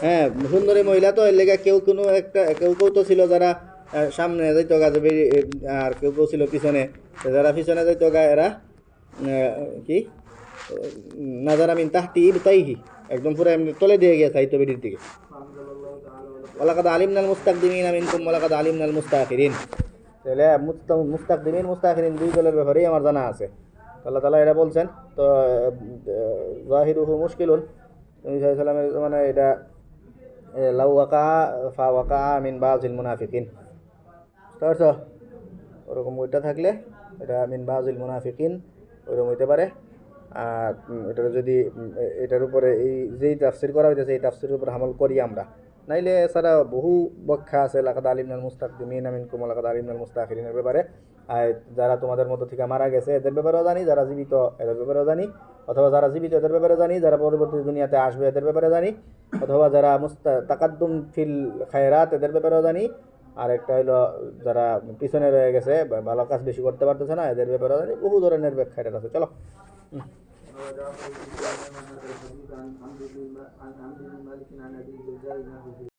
হ্যাঁ সুন্দরী মহিলা তো এর কেউ কোনো একটা, কেউ কেউ তো ছিল যারা সামনে যাইতো গা যে আর কেউ কেউ ছিল পিছনে। যারা পিছনে যাইতো গা, এরা কি? নাজার আমিন তাহতি তাইহি একদম পুরো এমনি তলে দিয়ে গিয়ে সাহিত্য বেরির দিকে। ওলাকাদ আলিমনাল মুস্তাকদিমিন আমিনকুম ওলাকাদ আলিমনাল মুস্তাখিরিন। তাহলে মুস্তা- মুস্তাকদিমিন, মুস্তাখিরিন দুই দলের ব্যাপারেই আমার জানা আছে। আল্লাহ তালা এটা বলছেন, তো জাহিরুহু মুশকিলুন। নবী সাল্লামের মানে এটা লাউ ওয়াকা ফা ওয়াকা মিন বাজিল মুনাফিকিন। বুঝতে ওরকম ওইটা থাকলে এটা মিন বাজিল মুনাফিকিন, ওইরকম হইতে পারে। আর এটার যদি এটার উপরে এই যেই তাফসির করা হইতেছে, এই তাফসিরের উপর হামল করি আমরা। নাইলে এছাড়া বহু ব্যাখ্যা আছে, লাকাদ আলিমনাল মুস্তাকদিমিন, আমিন কুম লাকাদ আলিমনাল মুস্তাখিরিনের ব্যাপারে। আর যারা তোমাদের মতো থেকে মারা গেছে, এদের ব্যাপারেও জানি, যারা জীবিত, এদের ব্যাপারেও জানি। অথবা যারা জীবিত, এদের ব্যাপারে জানি, যারা পরবর্তী দুনিয়াতে আসবে, এদের ব্যাপারে জানি। অথবা যারা মুস্তা, তাকাদ্দুম ফিল খায়রাত, এদের ব্যাপারেও জানি। আর একটা হলো যারা পিছনে রয়ে গেছে ভালো কাজ বেশি করতে পারতেছে না, এদের ব্যাপারেও জানি। বহু ধরনের ব্যাখ্যা এটা আছে। চলো। হুম। عن عمرو بن مالك عن ابي الجزائر